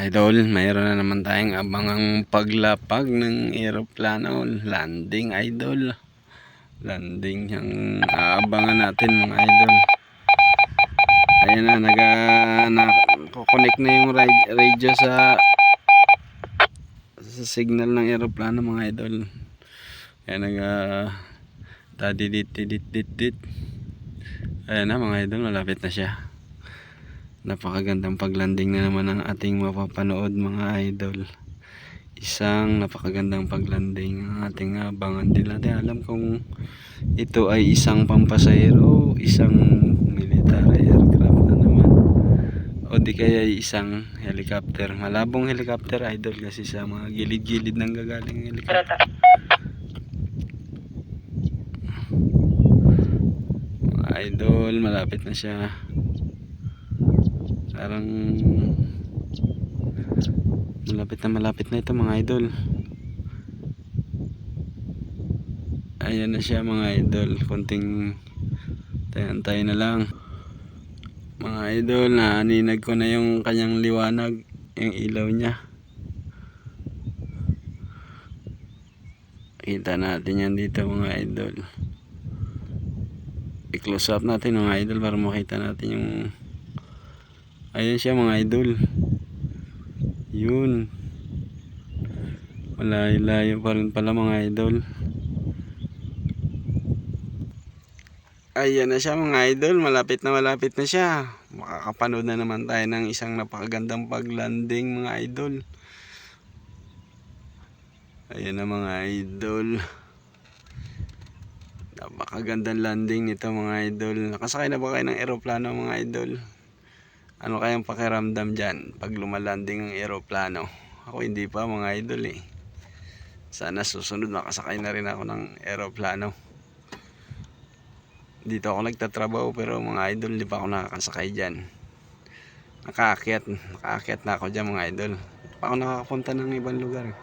Idol, mayroon na naman tayong abangang paglapag ng eroplano. Landing, idol. Landing yung aabangan natin mga idol. Ayan na, nag na, kukonek na yung ra- radio sa sa signal ng eroplano mga idol. Ayan nag tadidit dit dit dit. Ayan na mga idol, malapit na siya. Napakagandang paglanding na naman ang ating mapapanood mga idol. Isang napakagandang paglanding ang ating abangan. Di natin alam kung ito ay isang pampasahero o isang military aircraft na naman. O di kaya ay isang helicopter. Malabong helicopter idol kasi sa mga gilid-gilid ng gagaling helicopter. Idol, malapit na siya. Parang malapit na malapit na ito mga idol. Ayan na siya mga idol. Kunting tayo na lang. Mga idol, naaninag ko na yung kanyang liwanag, yung ilaw niya. Kita natin yan dito mga idol. I-close up natin mga idol para makita natin yung Ayan siya mga idol. Yun. Malayo-layo pa rin pala mga idol. Ayan na siya mga idol. Malapit na malapit na siya. Makakapanood na naman tayo ng isang napakagandang paglanding mga idol. Ayan na mga idol. Napakagandang landing nito mga idol. Nakasakay na ba kayo ng eroplano mga idol? Ano kayang pakiramdam dyan pag lumalanding ang eroplano? Ako hindi pa mga idol eh. Sana susunod makasakay na rin ako ng eroplano. Dito ako nagtatrabaho pero mga idol hindi pa ako nakakasakay dyan. Nakaakyat, nakaakyat na ako dyan mga idol. Hindi pa ako nakakapunta ng ibang lugar. eh.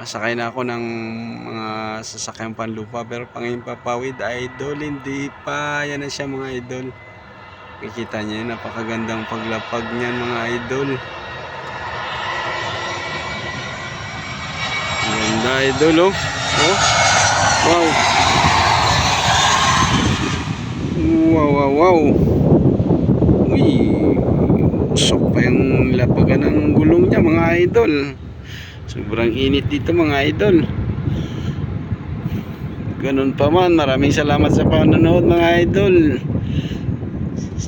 Masakay na ako ng mga sasakyang panlupa pero pangin papawid idol hindi pa. Yan na siya mga idol. Kikita niyo yun, napakagandang paglapag niyan mga idol. Ganda idol oh. Oh. Wow. Wow, wow, wow. Uy. Usok pa yung lapagan ng gulong niya mga idol. Sobrang init dito mga idol. Ganun pa man, maraming salamat sa panonood mga idol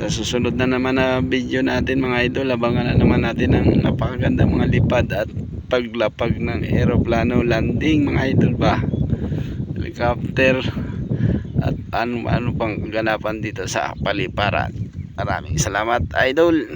sa susunod na naman na video natin mga idol abangan na naman natin ang napakaganda mga lipad at paglapag ng aeroplano landing mga idol ba? Helicopter at ano, ano pang kaganapan dito sa paliparan. Maraming salamat idol